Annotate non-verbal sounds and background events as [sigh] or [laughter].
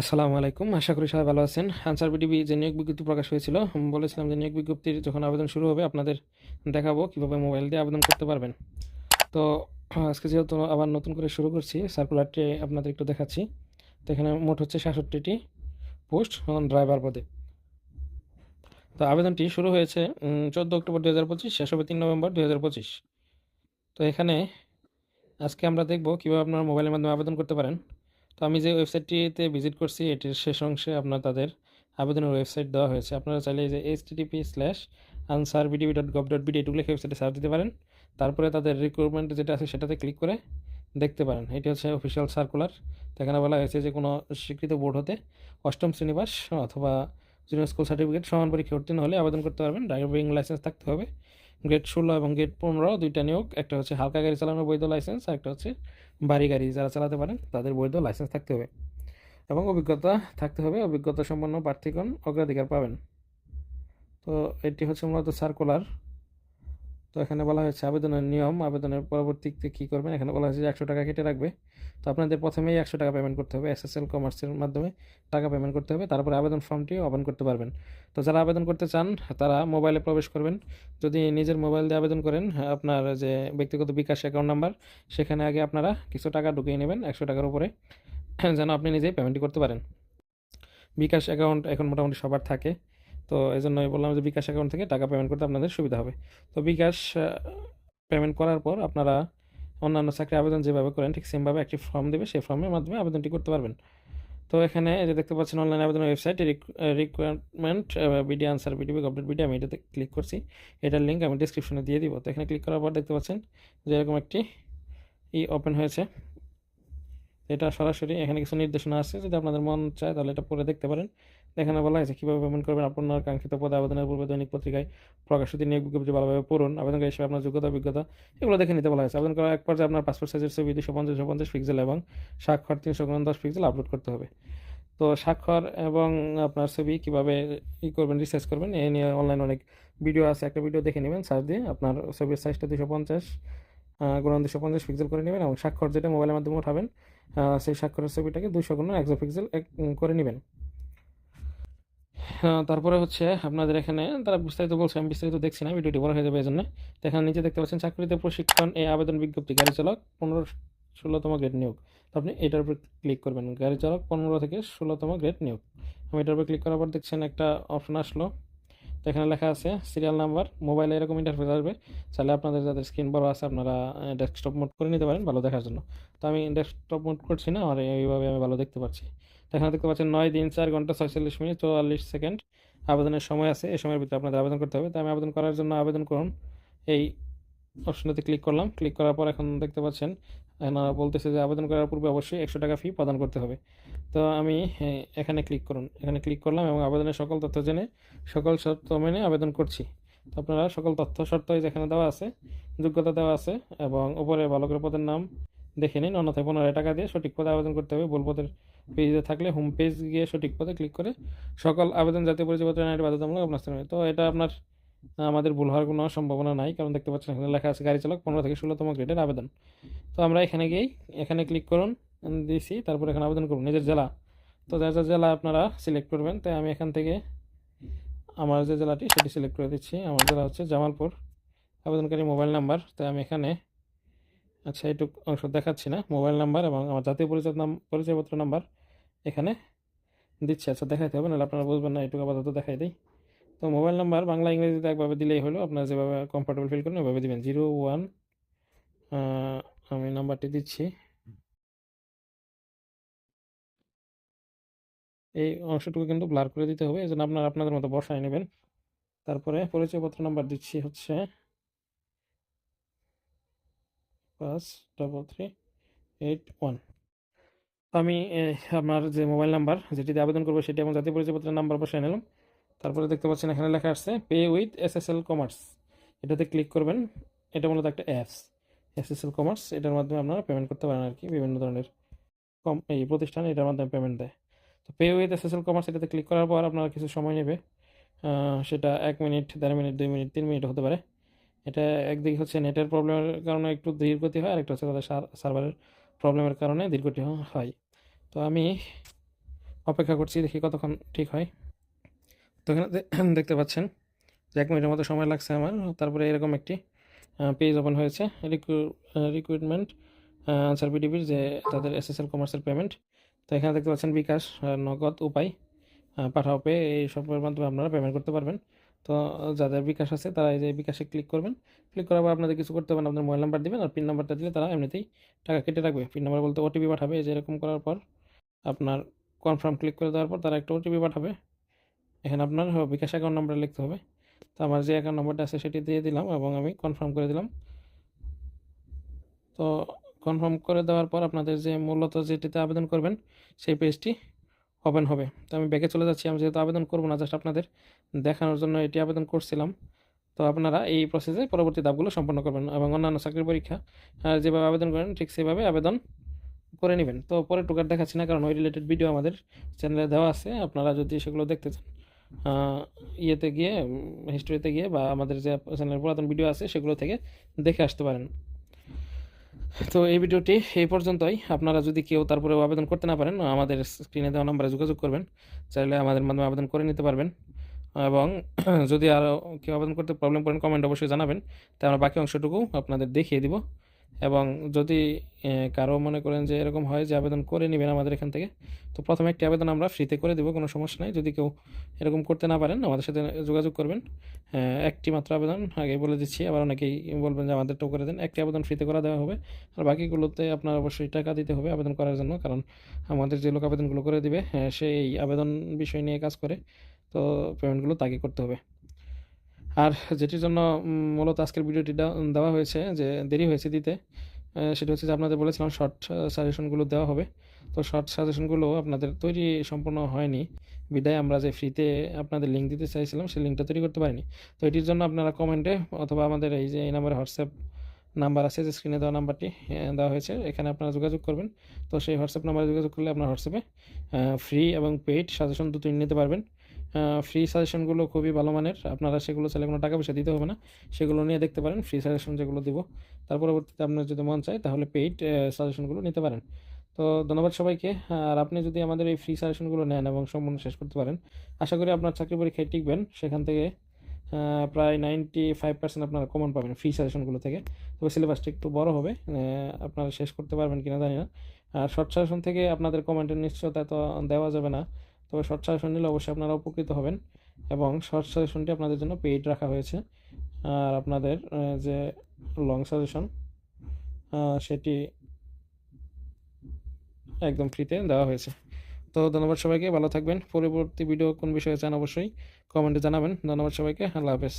আসসালামু আলাইকুম। আশা করি সবাই ভালো আছেন। আনসার বিডিবি যে নিয়োগ বিজ্ঞপ্তি প্রকাশ হয়েছিল বলেছিলাম যে নিয়োগ বিজ্ঞপ্তির যখন আবেদন শুরু হবে, আপনাদের দেখাবো কীভাবে মোবাইল দিয়ে আবেদন করতে পারবেন। তো, আজকে যেহেতু আবার নতুন করে শুরু করছি সার্কুলারটি আপনাদের একটু দেখাচ্ছি। তো এখানে মোট হচ্ছে সাতষট্টিটি পোস্ট ড্রাইভার পদে। তো আবেদনটি শুরু হয়েছে চোদ্দ অক্টোবর দু হাজার পঁচিশ, শেষ হবে তিন নভেম্বর দু হাজার পঁচিশ। তো এখানে আজকে আমরা দেখব কীভাবে আপনারা মোবাইলের মাধ্যমে আবেদন করতে পারেন। তো আমি যে ওয়েবসাইটটিতে ভিজিট করছি, এটির শেষ অংশে আপনার তাদের আবেদনের ওয়েবসাইট দেওয়া হয়েছে। আপনারা চাইলে যে H TP slash Ansar BDB dot gov dot BD এটুকু লিখে ওয়েবসাইটে সার্চ দিতে পারেন। তারপরে তাদের রিক্রুটমেন্ট যেটা আছে, সেটাতে ক্লিক করে দেখতে পারেন। এটি হচ্ছে অফিসিয়াল সার্কুলার এখানে বলা হয়েছে যে, কোনো স্বীকৃত বোর্ড হতে অষ্টম শ্রেণীবাস অথবা জুনিয়র স্কুল সার্টিফিকেট সমান পরীক্ষা উত্তীর্ণ হলে আবেদন করতে পারবেন। ড্রাইভিং লাইসেন্স থাকতে হবে। গ্রেড ষোলো এবং গ্রেড পনেরো দুইটা নিয়োগ, একটা হচ্ছে হালকা গাড়ি চালানোর বৈধ লাইসেন্স আর একটা হচ্ছে বাড়ি গাড়ি যারা চালাতে পারেন তাদের বৈধ লাইসেন্স থাকতে হবে এবং অভিজ্ঞতা থাকতে হবে, অভিজ্ঞতা সম্পন্ন প্রার্থীগণ অগ্রাধিকার পাবেন। তো এটি হচ্ছে মূলত সার্কুলার তো এখানে বলা হয়েছে আবেদনের নিয়ম, আবেদনের পরবর্তীতে কী করবেন? এখানে বলা হয়েছে যে একশো টাকা কেটে রাখবে। তো আপনাদের প্রথমেই একশো টাকা পেমেন্ট করতে হবে এসএসএল কমার্সের মাধ্যমে। টাকা পেমেন্ট করতে হবে, তারপরে আবেদন ফর্মটি ওপেন করতে পারবেন। তো যারা আবেদন করতে চান, তারা মোবাইলে প্রবেশ করবেন। যদি নিজের মোবাইল দিয়ে আবেদন করেন, আপনার যে ব্যক্তিগত বিকাশ অ্যাকাউন্ট নাম্বার সেখানে আগে আপনারা কিছু টাকা ঢুকিয়ে নেবেন একশো টাকার উপরে, যেন আপনি নিজেই পেমেন্টটি করতে পারেন। বিকাশ অ্যাকাউন্ট এখন মোটামুটি সবার থাকে। তো এই জন্যই বললাম যে বিকাশ অ্যাকাউন্ট থেকে টাকা পেমেন্ট করতে আপনাদের সুবিধা হবে। তো বিকাশ পেমেন্ট করার পর আপনারা অন্যান্য চাকরি আবেদন যেভাবে করেন, ঠিক সেমভাবে একটি ফর্ম দেবে, সেই ফর্মের মাধ্যমে আবেদনটি করতে পারবেন। তো এখানে যে দেখতে পাচ্ছেন অনলাইন আবেদনের website requirement BD Ansar BDB update BD আমি এটাতে ক্লিক করছি। এটার লিঙ্ক আমি ডিসক্রিপশনে দিয়ে দিব। তো এখানে ক্লিক করার পর দেখতে পাচ্ছেন যে এরকম একটি ই ওপেন হয়েছে। এটা সরাসরি এখানে কিছু নির্দেশনা আছে, যদি আপনাদের মন চায় তাহলে এটা পড়ে দেখতে পারেন। এখানে বলা হয়েছে, কীভাবে পেমেন্ট করবেন? আপনার কাঙ্ক্ষিত পদে আবেদনের পূর্বে দৈনিক পত্রিকায় প্রকাশিত নিয়োগ বিজ্ঞপ্তি ভালোভাবে পড়ুন। আবেদনকারী হিসেবে আপনার যোগ্যতা, অভিজ্ঞতা এগুলো দেখে নিতে বলা হয়েছে। আবেদন করার এক পর্যায়ে আপনার পাসপোর্ট সাইজের ছবি দুশো পঞ্চাশ পঞ্চাশ পিক্সেল এবং স্বাক্ষর তিনশো দশ পিক্সেল আপলোড করতে হবে। তো স্বাক্ষর এবং আপনার ছবি কীভাবে ই করবেন রিসার্চ করবেন, এ নিয়ে অনলাইন অনেক ভিডিও আছে। একটা ভিডিও দেখে নেবেন সার্চ দিয়ে আপনার ছবির সাইজটা দুশো পঞ্চাশ গুণন দুশো পঞ্চাশ পিক্সেল করে নেবেন এবং স্বাক্ষর যেটা মোবাইলের মাধ্যমে উঠাবেন সেই স্বাক্ষরের ছবিটাকে দুশো গুণ একশো পিক্সেল করে নেবেন। তারপরে হচ্ছে আপনাদের এখানে তারা বিস্তারিত বলছে, আমি বিস্তারিত দেখছি না, ভিডিওটি বড় হয়ে যাবে এই জন্য এখানে নিচে দেখতে পাচ্ছেন, চাকরিতে প্রশিক্ষণ এই আবেদন বিজ্ঞপ্তি, গাড়ি চালক পনেরো ষোলোতম গ্রেড নিয়োগ। আপনি এটার উপর ক্লিক করবেন, গাড়ি চালক পনেরো থেকে ষোলোতম গ্রেড নিয়োগ। আমি এটার উপর ক্লিক করার পর দেখছেন একটা অপশন আসলো। এখানে লেখা আছে সিরিয়াল নাম্বার মোবাইলে এরকম ইন্টারফেস আসবে। চাইলে আপনাদের যাদের স্ক্রিন বড় আছে, আপনারা ডেস্কটপ মোড করে নিতে পারেন ভালো দেখার জন্য। তো আমি ডেস্কটপ মোড করছি না আর এইভাবে আমি ভালো দেখতে পাচ্ছি তো এখানে দেখতে পাচ্ছেন নয় দিন চার ঘণ্টা ছয়চল্লিশ মিনিট চুয়াল্লিশ সেকেন্ড আবেদনের সময় আছে। এই সময়ের ভিতরে আপনাদের আবেদন করতে হবে। তো আমি আবেদন করার জন্য আবেদন করুন। এই অপশনটাতে ক্লিক করলাম। ক্লিক করার পর এখন দেখতে পাচ্ছেন বলতেছে যে আবেদন করার পূর্বে অবশ্যই একশো টাকা ফি প্রদান করতে হবে। তো আমি এ, এখানে ক্লিক করুন। এখানে ক্লিক করলাম এবং আবেদনের সকল তথ্য জেনে সকল শর্ত মেনে আবেদন করছি। তো আপনারা সকল তথ্য শর্ত এই যে এখানে দেওয়া আছে যোগ্যতা দেওয়া আছে এবং উপরে ভালো করে পদের নাম দেখে নিন। অন্যথায় পনেরো টাকা দিয়ে সঠিক পদে আবেদন করতে হবে। ভুল পদের পেজে থাকলে হোম পেজ গিয়ে সঠিক পদে ক্লিক করে সকল আবেদন জাতীয় পরিচয়পত্র এনআইডি বাধ্যতামূলক আপনার স্থানে তো এটা আপনার আমাদের ভুল হওয়ার কোনো সম্ভাবনা নাই কারণ দেখতে পাচ্ছেন এখানে লেখা আছে গাড়ি চালক পনেরো থেকে ষোলোতম গ্রেডের আবেদন। তো আমরা এখানে গিয়েই এখানে ক্লিক করুন। দিছি, তারপর এখানে আবেদন করুন নিজের জেলা। তো যার যার জেলা আপনারা সিলেক্ট করবেন, তাই আমি এখান থেকে আমার যে জেলাটি, সেটি সিলেক্ট করে দিচ্ছি। আমার জেলা হচ্ছে জামালপুর। আবেদনকারী মোবাইল নাম্বার, তাই আমি এখানে আচ্ছা এইটুক অংশ দেখাচ্ছি না। মোবাইল নাম্বার এবং আমার জাতীয় পরিচয় নাম, পরিচয়পত্র নাম্বার এখানে দিচ্ছি। আচ্ছা দেখাইতে হবে, নাহলে আপনারা বুঝবেন না, এইটুকু আপাতত দেখাই দিই। তো মোবাইল নাম্বার বাংলা, ইংরেজিতে একভাবে দিলেই হলো, আপনারা যেভাবে কমফোর্টেবল ফিল করেন ওইভাবে দিবেন। জিরো ওয়ান আমি নাম্বারটি দিচ্ছি। এই অংশটুকু কিন্তু ব্লার করে দিতে হবে। এই জন্য আপনারা আপনাদের মতো বসায় নেবেন। তারপরে পরিচয়পত্র নাম্বার দিচ্ছি হচ্ছে পাঁচ ডবল থ্রি এইট ওয়ান আমি আমার যে মোবাইল নাম্বার যেটিতে আবেদন করব সেটি এবং জাতীয় পরিচয়পত্রের নাম্বার বসায় নিলাম। তারপরে দেখতে পাচ্ছেন এখানে লেখা আসছে pay with S S L commerce এটাতে ক্লিক করবেন। এটা মূলত একটা apps S S L commerce এটার মাধ্যমে আপনারা পেমেন্ট করতে পারেন আর কি বিভিন্ন ধরনের কম, এই প্রতিষ্ঠান এটার মাধ্যমে পেমেন্ট দেয়। তো পে উইথ এসএসএল কমার্স এটাতে ক্লিক করার পর আপনার কিছু সময় নেবে। সেটা এক মিনিট, দেড় মিনিট, দুই মিনিট, তিন মিনিট হতে পারে। এটা একদিকে হচ্ছে নেটের প্রবলেমের কারণে একটু ধীর গতি হয় আর একটা হচ্ছে তাদের সার্ভারের প্রবলেমের কারণে ধীর গতি হয়। তো আমি অপেক্ষা করছি, দেখি কতক্ষণ ঠিক হয়। তো এখানে [clears throat] দেখতে পাচ্ছেন যে এক মিনিটের মতো সময় লাগছে আমার। তারপরে এরকম একটি পেজ ওপেন হয়েছে রিক্রুটমেন্ট আনসার বিডিবির যে তাদের এসএসএল কমার্সের পেমেন্ট তো এখানে দেখতে পাচ্ছেন বিকাশ নগদ উপায় পাঠাও পে, এই সবের মাধ্যমে আপনারা পেমেন্ট করতে পারবেন। তো যাদের বিকাশ আছে তারা এই যে বিকাশে ক্লিক করবেন। ক্লিক করার পর আপনাদের কিছু করতে হবে না আপনার মোবাইল নাম্বার দিবেন আর পিন নাম্বারটা দিলে তারা এমনিতেই টাকা কেটে রাখবে। পিন নাম্বার বলতে ওটিপি পাঠাবে, এই যে এরকম করার পর আপনার কনফার্ম ক্লিক করে দেওয়ার পর তারা একটা ওটিপি পাঠাবে। এখানে আপনার বিকাশ অ্যাকাউন্ট নাম্বার লিখতে হবে। তো আমার যে অ্যাকাউন্ট নাম্বারটা আছে সেটি দিয়ে দিলাম এবং আমি কনফার্ম করে দিলাম। তো কনফার্ম করে দেওয়ার পর আপনাদের যে মূলত যেটিতে আবেদন করবেন, সেই পেজটি ওপেন হবে। তো আমি ব্যাকে চলে যাচ্ছি। আমি যেহেতু আবেদন করব না জাস্ট আপনাদের দেখানোর জন্য এটি আবেদন করছিলাম। তো আপনারা এই প্রসেসে পরবর্তী ধাপগুলো সম্পন্ন করবেন এবং অন্যান্য চাকরির পরীক্ষা যেভাবে আবেদন করেন, ঠিক সেভাবে আবেদন করে নেবেন। তো পরে টুকার দেখাচ্ছি না, কারণ ওই রিলেটেড ভিডিও আমাদের চ্যানেলে দেওয়া আছে। আপনারা যদি সেগুলো দেখতে চান ইয়েতে গিয়ে হিস্টোরিতে গিয়ে বা আমাদের যে চ্যানেলের পুরাতন ভিডিও আছে, সেগুলো থেকে দেখে আসতে পারেন। তো এই ভিডিওটি এই পর্যন্তই। আপনারা যদি কেউ তারপরেও আবেদন করতে না পারেন, আমাদের স্ক্রিনে দেওয়া নাম্বারে যোগাযোগ করবেন। চাইলে আমাদের মাধ্যমে আবেদন করে নিতে পারবেন। এবং [clears throat] যদি আরও কেউ আবেদন করতে প্রবলেম করেন কমেন্ট অবশ্যই জানাবেন। তাই আমরা বাকি অংশটুকু আপনাদের দেখিয়ে দিব। এবং যদি কারও মনে করেন যে এরকম হয় যে আবেদন করে নেবেন আমাদের এখান থেকে তো প্রথমে একটি আবেদন আমরা ফ্রিতে করে দেবো কোনো সমস্যা নাই। যদি কেউ এরকম করতে না পারেন আমাদের সাথে যোগাযোগ করবেন। একটি মাত্র আবেদন আগে বলে দিচ্ছি আবার অনেকেই বলবেন যে আমাদেরটাও করে দেন। একটি আবেদন ফ্রিতে করা দেওয়া হবে আর বাকিগুলোতে আপনার অবশ্যই টাকা দিতে হবে আবেদন করার জন্য কারণ আমাদের যে লোক আবেদনগুলো করে দিবে হ্যাঁ, সে এই আবেদন বিষয় নিয়ে কাজ করে তো পেমেন্টগুলো তাকে করতে হবে। আর যেটির জন্য মূলত আজকের ভিডিওটি দেওয়া হয়েছে যে দেরি হয়েছে দিতে সেটা হচ্ছে যে আপনাদের বলেছিলাম শর্ট সাজেশনগুলো দেওয়া হবে। তো শর্ট সাজেশনগুলো আপনাদের তৈরি সম্পূর্ণ হয়নি। বিদায়, আমরা যে ফ্রিতে আপনাদের লিঙ্ক দিতে চাইছিলাম, সেই লিঙ্কটা তৈরি করতে পারিনি। তো এটির জন্য আপনারা কমেন্টে অথবা আমাদের এই যে এই নাম্বারে হোয়াটসঅ্যাপ নাম্বার আছে, যে স্ক্রিনে দেওয়া নাম্বারটি দেওয়া হয়েছে, এখানে আপনারা যোগাযোগ করবেন। তো সেই হোয়াটসঅ্যাপ নাম্বারে যোগাযোগ করলে আপনার হোয়াটসঅ্যাপে ফ্রি এবং পেইড সাজেশন দুটোই নিতে পারবেন। ফ্রি সাজেশনগুলো খুবই ভালো মানের। আপনারা সেগুলো চাইলে কোনো টাকা পয়সা দিতে হবে না। সেগুলো নিয়ে দেখতে পারেন ফ্রি সাজেশন যেগুলো দিব। তার পরবর্তীতে আপনার যদি মন চায়, তাহলে পেইড সাজেশনগুলো নিতে পারেন। তো ধন্যবাদ সবাইকে। আর আপনি যদি আমাদের এই ফ্রি সাজেশনগুলো নেন এবং সম্পূর্ণ শেষ করতে পারেন, আশা করি আপনার চাকরি পরীক্ষায় টিকবেন। সেখান থেকে প্রায় নাইনটি ফাইভ পার্সেন্ট আপনারা কমন পাবেন ফ্রি সাজেশনগুলো থেকে। তবে সিলেবাসটা একটু বড় হবে আপনারা শেষ করতে পারবেন কিনা জানি না। আর শর্ট সাজেশন থেকে আপনাদের কমেন্টের নিশ্চয়তা তো দেওয়া যাবে না। তবে শর্ট সাজেশন নিলে অবশ্যই আপনারা উপকৃত হবেন এবং শর্ট সাজেশনটি আপনাদের জন্য পেইড রাখা হয়েছে। আর আপনাদের যে লং সাজেশন সেটি একদম ফ্রিতে দেওয়া হয়েছে। তো ধন্যবাদ সবাইকে, ভালো থাকবেন। পরবর্তী ভিডিও কোন বিষয়ে চান অবশ্যই কমেন্টে জানাবেন। ধন্যবাদ সবাইকে, আল্লাহ হাফেজ।